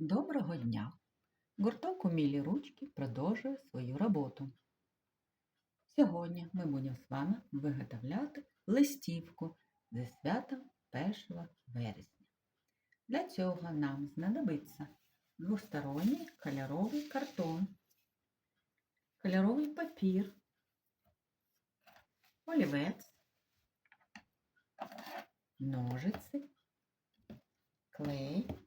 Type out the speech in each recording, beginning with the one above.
Доброго дня! Гурток «Умілі ручки продовжує свою роботу. Сьогодні ми будемо з вами виготовляти листівку зі святом 1 вересня. Для цього нам знадобиться двосторонній кольоровий картон, кольоровий папір, олівець, ножиці, клей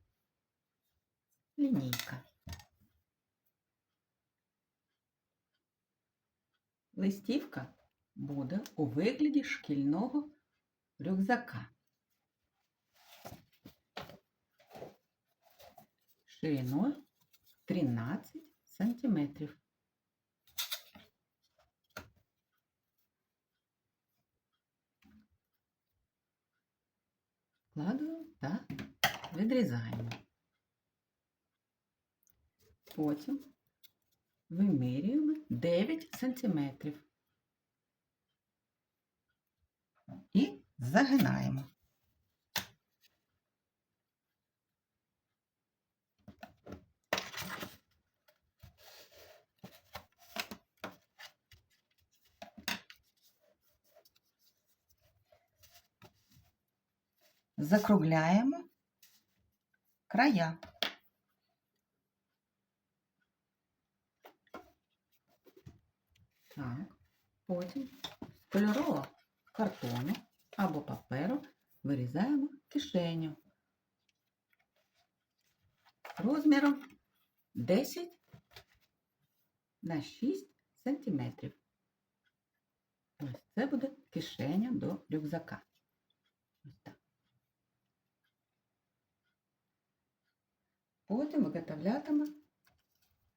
Листівка буде у вигляді шкільного рюкзака. Шириною 13 сантиметрів. Вкладуємо та відрізаємо. Потім вимірюємо 9 сантиметрів і загинаємо. Закругляємо края. Так, потім з кольорового картону або паперу вирізаємо кишеню розміром 10 на 6 сантиметрів. Ось це буде кишеня до рюкзака. Ось так. Потім виготовлятиме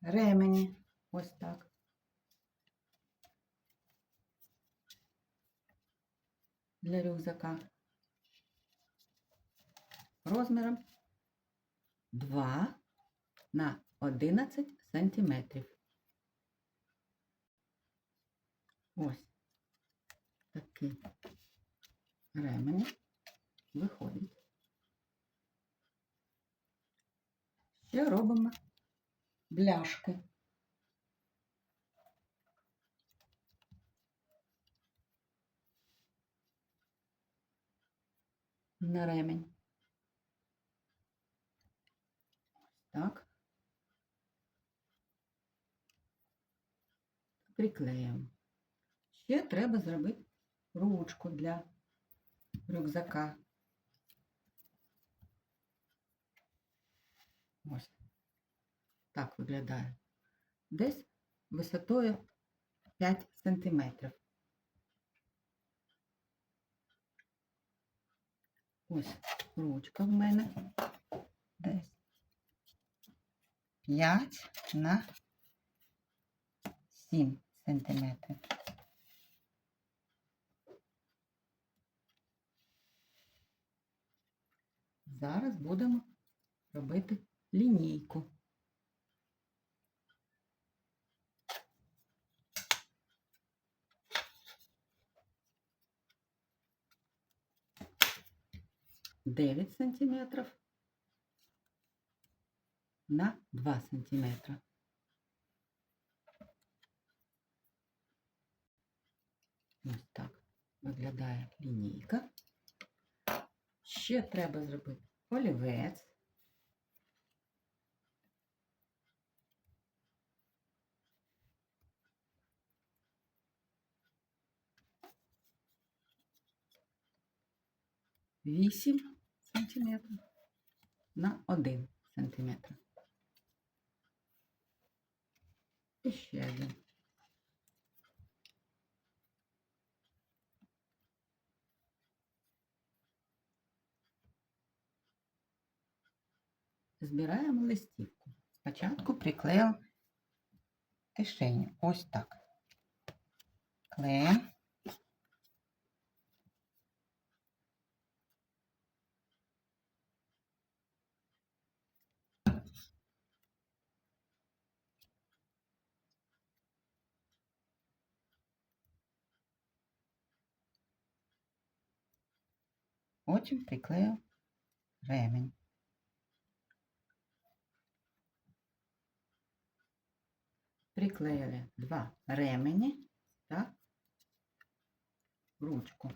ремені. Ось так. Для рюкзака розміром 2 на 11 сантиметрів. Ось такі ремені виходять. Ще робимо бляшки. На ремень. Так. Приклеїмо. Ще треба зробити ручку для рюкзака. Ось. Так виглядає. Десь висотою 5 сантиметрів. Ось ручка в мене десь 5 на 7 сантиметрів. Зараз будемо робити лінійку. Дев'ять сантиметрів на 2 сантиметра. Ось так виглядає лінійка. Ще треба зробити олівець. Вісім сантиметрів на один сантиметр. І ще один. Збираємо листівку. Спочатку приклеїмо кишеню. Ось так. Клеїмо. Потім приклею ремінь. Приклеїли два ремені та ручку.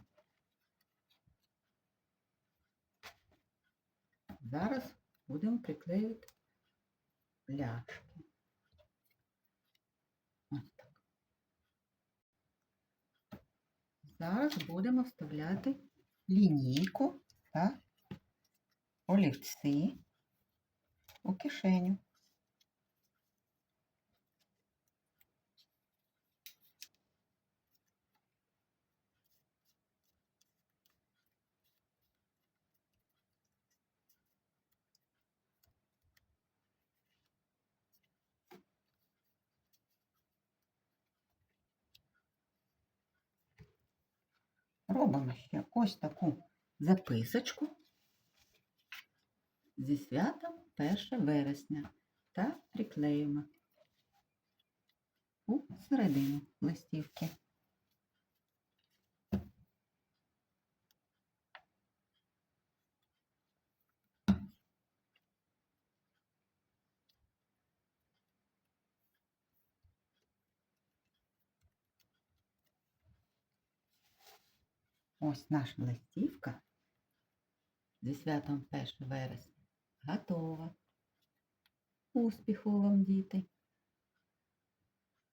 Зараз будемо приклеювати пляшки. Ось так. Зараз будемо вставляти лінійку та олівці у кишеню. Робимо ще ось таку записочку зі святом 1 вересня та приклеїмо у середину листівки. Ось наша листівка зі святом 1 вересня готова. Успіху вам, діти!